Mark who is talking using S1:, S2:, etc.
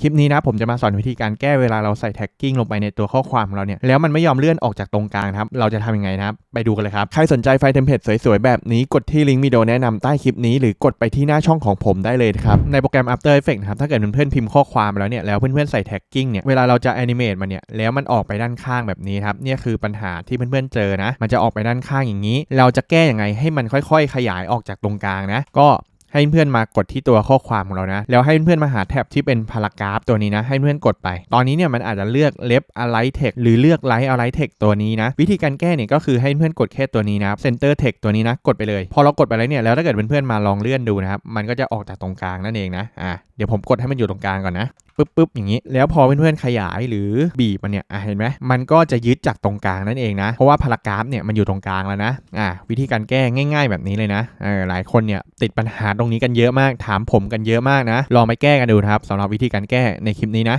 S1: คลิปนี้นะผมจะมาสอนวิธีการแก้เวลาเราใส่แท็กกิ้งลงไปในตัวข้อความของเราเนี่ยแล้วมันไม่ยอมเลื่อนออกจากตรงกลางครับเราจะทำยังไงนะครับไปดูกันเลยครับ ใครสนใจไฟเทมเพลตสวยๆ แบบนี้กดที่ลิงก์วิดีโอแนะนำใต้คลิปนี้หรือกดไปที่หน้าช่องของผมได้เลยครับ ในโปรแกรม After Effects นะครับถ้าเกิดเพื่อนๆพิมพ์ข้อความแล้วเนี่ยแล้วเพื่อนๆใส่แท็กกิ้งเนี่ยเวลาเราจะแอนิเมตมันเนี่ยแล้วมันออกไปด้านข้างแบบนี้ครับเนี่ยคือปัญหาที่เพื่อนๆเจอนะ มันจะออกไปด้านข้างอย่างนี้ เราจะแก้ยังไงให้มันค่อย ๆ ขยายออกจากตรงกลางนะก็ ให้เพื่อนมากดที่ตัวข้อความของเรานะ แล้วให้เพื่อนมาหาแท็บที่เป็นพารากราฟตัวนี้นะ ให้เพื่อนกดไป ตอนนี้เนี่ยมันอาจจะเลือกเล็บอะไรเทคหรือเลือกไลท์อะไรเทคตัวนี้นะ วิธีการแก้เนี่ยก็คือให้เพื่อนกดแค่ตัวนี้นะเซนเตอร์เทคตัวนี้นะ กดไปเลย พอเรากดไปแล้วเนี่ย แล้วถ้าเกิดเพื่อนๆมาลองเลื่อนดูนะครับ มันก็จะออกจากตรงกลางนั่นเองนะ อะ เดี๋ยวผมกดให้มันอยู่ตรงกลางก่อนนะ ปึ๊บปึ๊บอย่างนี้ แล้วพอเพื่อนๆขยายหรือบีบมันเนี่ยอะเห็นไหมมันก็จะยึดจากตรงกลางนั่นเองนะเพราะว่าพารากราฟเนี่ยมันอยู่ตรงกลางแล้วนะอะวิธีการแก้ง่าย ๆ แบบนี้เลยนะเออหลายคนเนี่ยติดปัญหาตรงนี้กันเยอะมาก ถามผมกันเยอะมากนะลองไปแก้กันดูครับสำหรับวิธีการแก้ในคลิปนี้นะ